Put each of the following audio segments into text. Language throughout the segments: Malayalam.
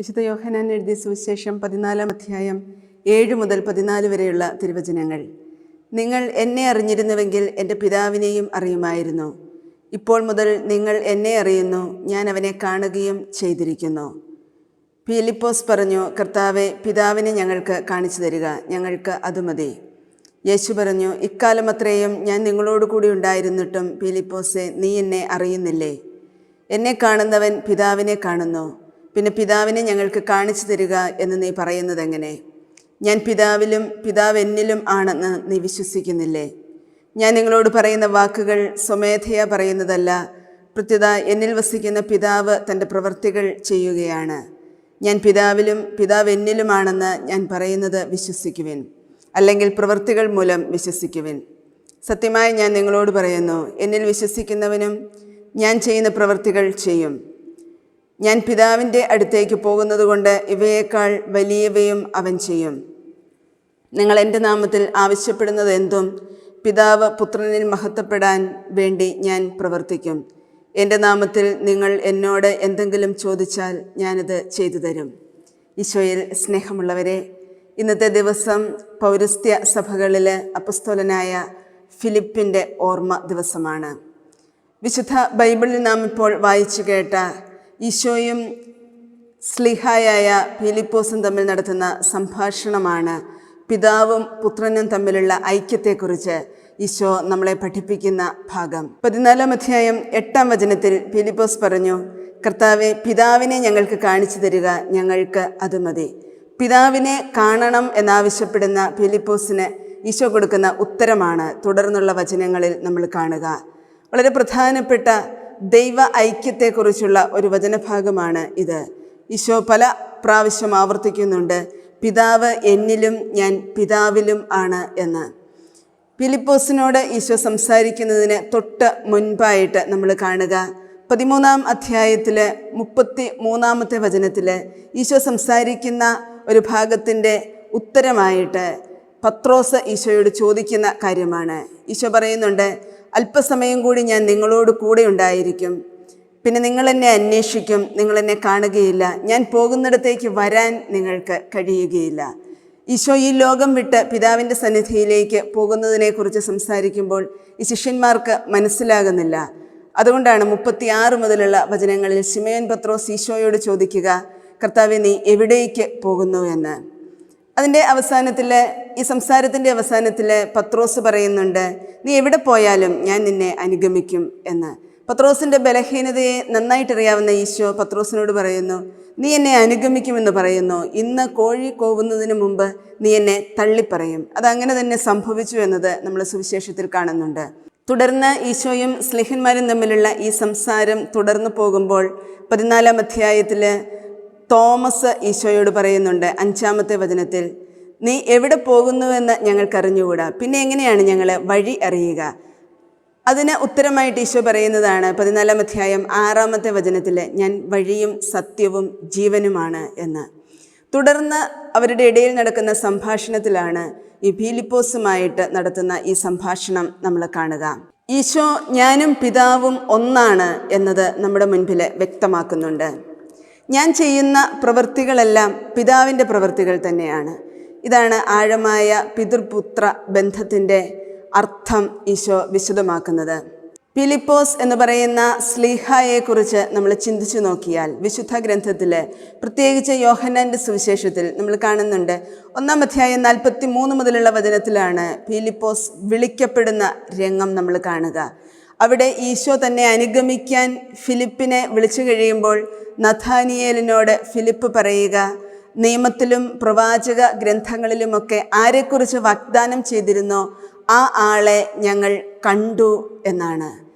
വിശുദ്ധ യോഹനാൻ എഴുതിയ സുവിശേഷം പതിനാലാം അധ്യായം ഏഴ് മുതൽ പതിനാല് വരെയുള്ള തിരുവചനങ്ങൾ. നിങ്ങൾ എന്നെ അറിഞ്ഞിരുന്നുവെങ്കിൽ എന്റെ പിതാവിനെയും അറിയുമായിരുന്നു. ഇപ്പോൾ മുതൽ നിങ്ങൾ എന്നെ അറിയുന്നു ഞാൻ അവനെ കാണുകയും ചെയ്തിരിക്കുന്നു. ഫിലിപ്പോസ് പറഞ്ഞു കർത്താവെ പിതാവിനെ ഞങ്ങൾക്ക് കാണിച്ചു തരിക ഞങ്ങൾക്ക് അത് മതി. യേശു പറഞ്ഞു ഇക്കാലം അത്രയും ഞാൻ നിങ്ങളോട് കൂടി ഉണ്ടായിരുന്നിട്ടും ഫിലിപ്പോസെ നീ എന്നെ അറിയുന്നില്ലേ? എന്നെ കാണുന്നവൻ പിതാവിനെ കാണുന്നു. പിന്നെ പിതാവിനെ ഞങ്ങൾക്ക് കാണിച്ചു തരിക എന്ന് നീ പറയുന്നത് എങ്ങനെ ഞാൻ പിതാവിലും പിതാവ് എന്നിലും ആണെന്ന് നീ വിശ്വസിക്കുന്നില്ലേ? ഞാൻ നിങ്ങളോട് പറയുന്ന വാക്കുകൾ സ്വമേധയാ പറയുന്നതല്ല. പ്രത്യുത എന്നിൽ വസിക്കുന്ന പിതാവ് തന്റെ പ്രവൃത്തികൾ ചെയ്യുകയാണ്. ഞാൻ പിതാവിലും പിതാവ് എന്നിലുമാണെന്ന് ഞാൻ പറയുന്നത് വിശ്വസിക്കുവിൻ അല്ലെങ്കിൽ പ്രവൃത്തികൾ മൂലം വിശ്വസിക്കുവിൻ. സത്യമായി ഞാൻ നിങ്ങളോട് പറയുന്നു എന്നിൽ വിശ്വസിക്കുന്നവനും ഞാൻ ചെയ്യുന്ന പ്രവൃത്തികൾ ചെയ്യും. ഞാൻ പിതാവിന്റെ അടുത്തേക്ക് പോകുന്നതുകൊണ്ട് ഇവയേക്കാൾ വലിയവയും അവൻ ചെയ്യും. നിങ്ങൾ എന്റെ നാമത്തിൽ ആവശ്യപ്പെടുന്നത് എന്തും പിതാവ് പുത്രനിൽ മഹത്വപ്പെടാൻ വേണ്ടി ഞാൻ പ്രവർത്തിക്കും. എന്റെ നാമത്തിൽ നിങ്ങൾ എന്നോട് എന്തെങ്കിലും ചോദിച്ചാൽ ഞാനത് ചെയ്തു തരും. ഈശോയിൽ സ്നേഹമുള്ളവരെ ഇന്നത്തെ ദിവസം പൗരസ്ത്യ സഭകളിൽ അപസ്തോലനായ ഫിലിപ്പിന്റെ ഓർമ്മ ദിവസമാണ്. വിശുദ്ധ ബൈബിളിൽ നാം ഇപ്പോൾ വായിച്ചു കേട്ട ഈശോയും സ്ലിഹായായ ഫിലിപ്പോസും തമ്മിൽ നടത്തുന്ന സംഭാഷണമാണ് പിതാവും പുത്രനും തമ്മിലുള്ള ഐക്യത്തെക്കുറിച്ച് ഈശോ നമ്മളെ പഠിപ്പിക്കുന്ന ഭാഗം. പതിനാലാം അധ്യായം എട്ടാം വചനത്തിൽ ഫിലിപ്പോസ് പറഞ്ഞു കർത്താവെ പിതാവിനെ ഞങ്ങൾക്ക് കാണിച്ചു തരിക ഞങ്ങൾക്ക് അത് മതി. പിതാവിനെ കാണണം എന്നാവശ്യപ്പെടുന്ന ഫിലിപ്പോസിന് ഈശോ കൊടുക്കുന്ന ഉത്തരമാണ് തുടർന്നുള്ള വചനങ്ങളിൽ നമ്മൾ കാണുക. വളരെ പ്രധാനപ്പെട്ട ദൈവ ഐക്യത്തെക്കുറിച്ചുള്ള ഒരു വചനഭാഗമാണ് ഇത്. ഈശോ പല പ്രാവശ്യം ആവർത്തിക്കുന്നുണ്ട് പിതാവ് എന്നിലും ഞാൻ പിതാവിലും ആണ് എന്ന്. ഫിലിപ്പോസിനോട് ഈശോ സംസാരിക്കുന്നതിന് തൊട്ട് മുൻപായിട്ട് നമ്മൾ കാണുക. പതിമൂന്നാം അധ്യായത്തിൽ മുപ്പത്തി മൂന്നാമത്തെ വചനത്തിൽ ഈശോ സംസാരിക്കുന്ന ഒരു ഭാഗത്തിന്റെ ഉത്തരമായിട്ട് പത്രോസ് ഈശോയോട് ചോദിക്കുന്ന കാര്യമാണ്. ഈശോ പറയുന്നുണ്ട് അല്പസമയം കൂടി ഞാൻ നിങ്ങളോട് കൂടെ ഉണ്ടായിരിക്കും. പിന്നെ നിങ്ങൾ എന്നെ അന്വേഷിക്കും നിങ്ങൾ എന്നെ കാണുകയില്ല. ഞാൻ പോകുന്നിടത്തേക്ക് വരാൻ നിങ്ങൾക്ക് കഴിയുകയില്ല. ഈശോ ഈ ലോകം വിട്ട് പിതാവിന്റെ സന്നിധിയിലേക്ക് പോകുന്നതിനെക്കുറിച്ച് സംസാരിക്കുമ്പോൾ ഈ ശിഷ്യന്മാർക്ക് മനസ്സിലാകുന്നില്ല. അതുകൊണ്ടാണ് മുപ്പത്തിയാറ് മുതലുള്ള വചനങ്ങളിൽ ശിമയൻ പത്രോസ് ഈശോയോട് ചോദിക്കുക കർത്താവെ നീ എവിടേക്ക് പോകുന്നു? എന്ന്. അതിന്റെ അവസാനത്തിൽ ഈ സംസാരത്തിന്റെ അവസാനത്തിൽ പത്രോസ് പറയുന്നുണ്ട് നീ എവിടെ പോയാലും ഞാൻ നിന്നെ അനുഗമിക്കും എന്ന്. പത്രോസിന്റെ ബലഹീനതയെ നന്നായിട്ടറിയാവുന്ന ഈശോ പത്രോസിനോട് പറയുന്നു നീ എന്നെ അനുഗമിക്കുമെന്ന് പറയുന്നു. ഇന്ന് കോഴി കോവുന്നതിന് മുമ്പ് നീ എന്നെ തള്ളിപ്പറയും. അതങ്ങനെ തന്നെ സംഭവിച്ചു എന്നത് നമ്മൾ സുവിശേഷത്തിൽ കാണുന്നുണ്ട്. തുടർന്ന് ഈശോയും സ്ലിഹന്മാരും തമ്മിലുള്ള ഈ സംസാരം തുടർന്നു പോകുമ്പോൾ പതിനാലാം അധ്യായത്തിൽ തോമസ് ഈശോയോട് പറയുന്നുണ്ട് അഞ്ചാമത്തെ വചനത്തിൽ നീ എവിടെ പോകുന്നുവെന്ന് ഞങ്ങൾക്കറിഞ്ഞുകൂടാ. പിന്നെ എങ്ങനെയാണ് ഞങ്ങൾ വഴി അറിയുക? അതിന് ഉത്തരമായിട്ട് ഈശോ പറയുന്നതാണ് പതിനാലാം അധ്യായം ആറാമത്തെ വചനത്തിൽ ഞാൻ വഴിയും സത്യവും ജീവനുമാണ് എന്ന്. തുടർന്ന് അവരുടെ ഇടയിൽ നടക്കുന്ന സംഭാഷണത്തിലാണ് ഈ ഫീലിപ്പോസുമായിട്ട് നടത്തുന്ന ഈ സംഭാഷണം നമ്മൾ കാണുക. ഈശോ ഞാനും പിതാവും ഒന്നാണ് എന്നത് നമ്മുടെ മുൻപിൽ വ്യക്തമാക്കുന്നുണ്ട്. ഞാൻ ചെയ്യുന്ന പ്രവൃത്തികളെല്ലാം പിതാവിന്റെ പ്രവൃത്തികൾ തന്നെയാണ്. ഇതാണ് ആഴമായ പിതൃപുത്ര ബന്ധത്തിന്റെ അർത്ഥം ഈശോ വിശദമാക്കുന്നത്. ഫിലിപ്പോസ് എന്ന് പറയുന്ന സ്ലീഹായെക്കുറിച്ച് നമ്മൾ ചിന്തിച്ചു നോക്കിയാൽ വിശുദ്ധ ഗ്രന്ഥത്തിൽ പ്രത്യേകിച്ച് യോഹന്നാന്റെ സുവിശേഷത്തിൽ നമ്മൾ കാണുന്നുണ്ട്. ഒന്നാം അധ്യായം നാൽപ്പത്തി മൂന്ന് മുതലുള്ള വചനത്തിലാണ് ഫിലിപ്പോസ് വിളിക്കപ്പെടുന്ന രംഗം നമ്മൾ കാണുക. അവിടെ ഈശോ തന്നെ അനുഗമിക്കാൻ ഫിലിപ്പിനെ വിളിച്ചു കഴിയുമ്പോൾ നഥാനിയേലിനോട് ഫിലിപ്പ് പറയുക നിയമത്തിലും പ്രവാചക ഗ്രന്ഥങ്ങളിലുമൊക്കെ ആരെക്കുറിച്ച് വാഗ്ദാനം ചെയ്തിരുന്നോ ആ ആളെ ഞങ്ങൾ കണ്ടു എന്നാണ്.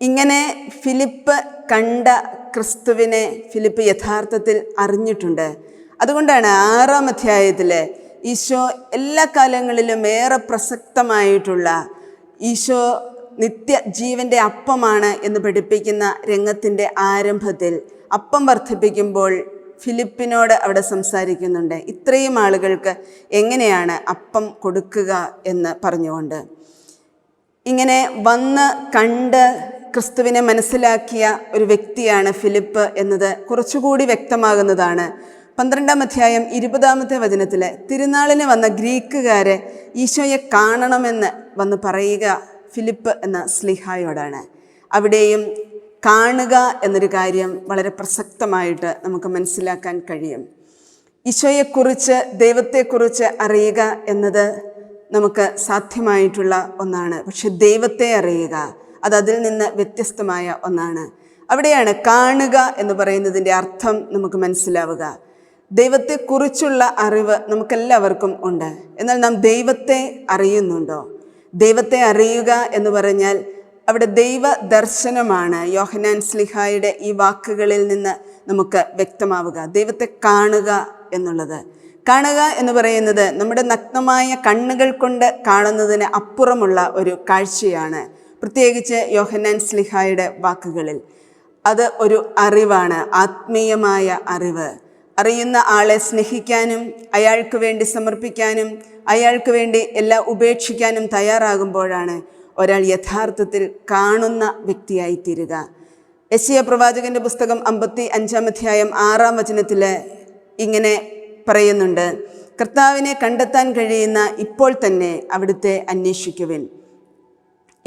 ഇങ്ങനെ ഫിലിപ്പ് കണ്ട ക്രിസ്തുവിനെ ഫിലിപ്പ് യഥാർത്ഥത്തിൽ അറിഞ്ഞിട്ടുണ്ട്. അതുകൊണ്ടാണ് ആറാം അധ്യായത്തിൽ ഈശോ എല്ലാ കാലങ്ങളിലും ഏറെ പ്രസക്തമായിട്ടുള്ള ഈശോ നിത്യ ജീവന്റെ അപ്പമാണ് എന്ന് പഠിപ്പിക്കുന്ന രംഗത്തിന്റെ ആരംഭത്തിൽ അപ്പം വർദ്ധിപ്പിക്കുമ്പോൾ ഫിലിപ്പിനോട് അവിടെ സംസാരിക്കുന്നുണ്ട്. ഇത്രയും ആളുകൾക്ക് എങ്ങനെയാണ് അപ്പം കൊടുക്കുക എന്ന് പറഞ്ഞുകൊണ്ട്. ഇങ്ങനെ വന്ന് കണ്ട് ക്രിസ്തുവിനെ മനസ്സിലാക്കിയ ഒരു വ്യക്തിയാണ് ഫിലിപ്പ് എന്നത് കുറച്ചുകൂടി വ്യക്തമാകുന്നതാണ്. പന്ത്രണ്ടാം അധ്യായം ഇരുപതാമത്തെ വചനത്തിൽ തിരുനാളിന് വന്ന ഗ്രീക്കുകാരെ ഈശോയെ കാണണമെന്ന് വന്ന് പറയുക ഫിലിപ്പ് എന്ന സ്ലിഹായോടാണ്. അവിടെയും കാണുക എന്നൊരു കാര്യം വളരെ പ്രസക്തമായിട്ട് നമുക്ക് മനസ്സിലാക്കാൻ കഴിയും. ഈശോയെക്കുറിച്ച് ദൈവത്തെക്കുറിച്ച് അറിയുക എന്നത് നമുക്ക് സാധ്യമായിട്ടുള്ള ഒന്നാണ്. പക്ഷെ ദൈവത്തെ അറിയുക അത് അതിൽ നിന്ന് വ്യത്യസ്തമായ ഒന്നാണ്. അവിടെയാണ് കാണുക എന്ന് പറയുന്നതിന്റെ അർത്ഥം നമുക്ക് മനസ്സിലാവുക. ദൈവത്തെക്കുറിച്ചുള്ള അറിവ് നമുക്കെല്ലാവർക്കും ഉണ്ട്. എന്നാൽ നാം ദൈവത്തെ അറിയുന്നുണ്ടോ? ദൈവത്തെ അറിയുക എന്ന് പറഞ്ഞാൽ അവിടെ ദൈവ ദർശനമാണ് യോഹനാൻ സ്ലിഹായുടെ ഈ വാക്കുകളിൽ നിന്ന് നമുക്ക് വ്യക്തമാവുക. ദൈവത്തെ കാണുക എന്നുള്ളത്. കാണുക എന്ന് പറയുന്നത് നമ്മുടെ നഗ്നമായ കണ്ണുകൾ കൊണ്ട് കാണുന്നതിന് അപ്പുറമുള്ള ഒരു കാഴ്ചയാണ്. പ്രത്യേകിച്ച് യോഹന്നാൻ സ്ലിഹായുടെ വാക്കുകളിൽ. അത് ഒരു അറിവാണ് ആത്മീയമായ അറിവ്. അറിയുന്ന ആളെ സ്നേഹിക്കാനും അയാൾക്ക് വേണ്ടി സമർപ്പിക്കാനും അയാൾക്ക് വേണ്ടി എല്ലാം ഉപേക്ഷിക്കാനും തയ്യാറാകുമ്പോഴാണ് ഒരാൾ യഥാർത്ഥത്തിൽ കാണുന്ന വ്യക്തിയായിത്തീരുക. യശിയ പ്രവാചകന്റെ പുസ്തകം അമ്പത്തി അഞ്ചാം അധ്യായം ആറാം വചനത്തിൽ ഇങ്ങനെ പറയുന്നുണ്ട്. കർത്താവിനെ കണ്ടെത്താൻ കഴിയുന്ന ഇപ്പോൾ തന്നെ അവിടുത്തെ അന്വേഷിക്കുവിൻ.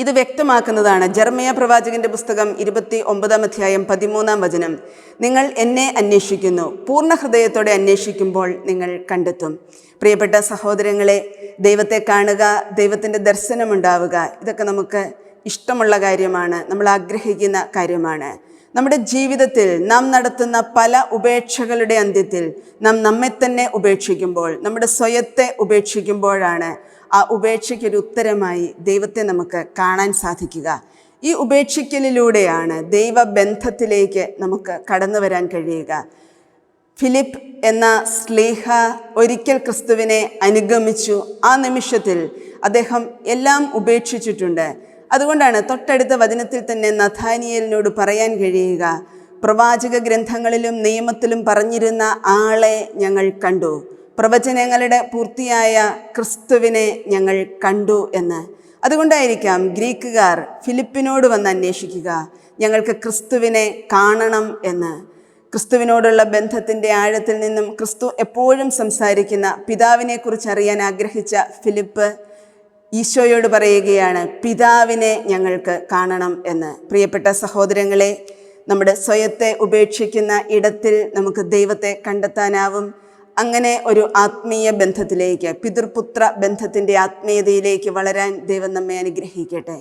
ഇത് വ്യക്തമാക്കുന്നതാണ് ജർമ്മയ പ്രവാചകന്റെ പുസ്തകം ഇരുപത്തി ഒമ്പതാം അധ്യായം പതിമൂന്നാം വചനം. നിങ്ങൾ എന്നെ അന്വേഷിക്കുന്നു. പൂർണ ഹൃദയത്തോടെ അന്വേഷിക്കുമ്പോൾ നിങ്ങൾ കണ്ടെത്തും. പ്രിയപ്പെട്ട സഹോദരങ്ങളെ ദൈവത്തെ കാണുക ദൈവത്തിന്റെ ദർശനമുണ്ടാവുക ഇതൊക്കെ നമുക്ക് ഇഷ്ടമുള്ള കാര്യമാണ്. നമ്മൾ ആഗ്രഹിക്കുന്ന കാര്യമാണ്. നമ്മുടെ ജീവിതത്തിൽ നാം നടത്തുന്ന പല ഉപേക്ഷകളുടെ അന്ത്യത്തിൽ നാം നമ്മെ തന്നെ ഉപേക്ഷിക്കുമ്പോൾ നമ്മുടെ സ്വയത്തെ ഉപേക്ഷിക്കുമ്പോഴാണ് ആ ഉപേക്ഷയ്ക്കൊരു ഉത്തരമായി ദൈവത്തെ നമുക്ക് കാണാൻ സാധിക്കുക. ഈ ഉപേക്ഷിക്കലിലൂടെയാണ് ദൈവബന്ധത്തിലേക്ക് നമുക്ക് കടന്നു വരാൻ കഴിയുക. ഫിലിപ്പ് എന്ന സ്ലീഹ ഒരിക്കൽ ക്രിസ്തുവിനെ അനുഗമിച്ചു. ആ നിമിഷത്തിൽ അദ്ദേഹം എല്ലാം ഉപേക്ഷിച്ചിട്ടുണ്ട്. അതുകൊണ്ടാണ് തൊട്ടടുത്ത വചനത്തിൽ തന്നെ നഥാനിയലിനോട് പറയാൻ കഴിയുക. പ്രവാചക ഗ്രന്ഥങ്ങളിലും നിയമത്തിലും പറഞ്ഞിരുന്ന ആളെ ഞങ്ങൾ കണ്ടു. പ്രവചനങ്ങളുടെ പൂർത്തിയായ ക്രിസ്തുവിനെ ഞങ്ങൾ കണ്ടു എന്ന്. അതുകൊണ്ടായിരിക്കാം ഗ്രീക്കുകാർ ഫിലിപ്പിനോട് വന്ന് അന്വേഷിക്കുക ഞങ്ങൾക്ക് ക്രിസ്തുവിനെ കാണണം എന്ന്. ക്രിസ്തുവിനോടുള്ള ബന്ധത്തിന്റെ ആഴത്തിൽ നിന്നും ക്രിസ്തു എപ്പോഴും സംസാരിക്കുന്ന പിതാവിനെക്കുറിച്ച് അറിയാൻ ആഗ്രഹിച്ച ഫിലിപ്പ് ഈശോയോട് പറയുകയാണ് പിതാവിനെ ഞങ്ങൾക്ക് കാണണം എന്ന്. പ്രിയപ്പെട്ട സഹോദരങ്ങളെ നമ്മുടെ സ്വയത്തെ ഉപേക്ഷിക്കുന്ന ഇടത്തിൽ നമുക്ക് ദൈവത്തെ കണ്ടെത്താനാവും. അങ്ങനെ ഒരു ആത്മീയ ബന്ധത്തിലേക്ക് പിതൃപുത്ര ബന്ധത്തിന്റെ ആത്മീയതയിലേക്ക് വളരാൻ ദൈവം നമ്മെ അനുഗ്രഹിക്കട്ടെ.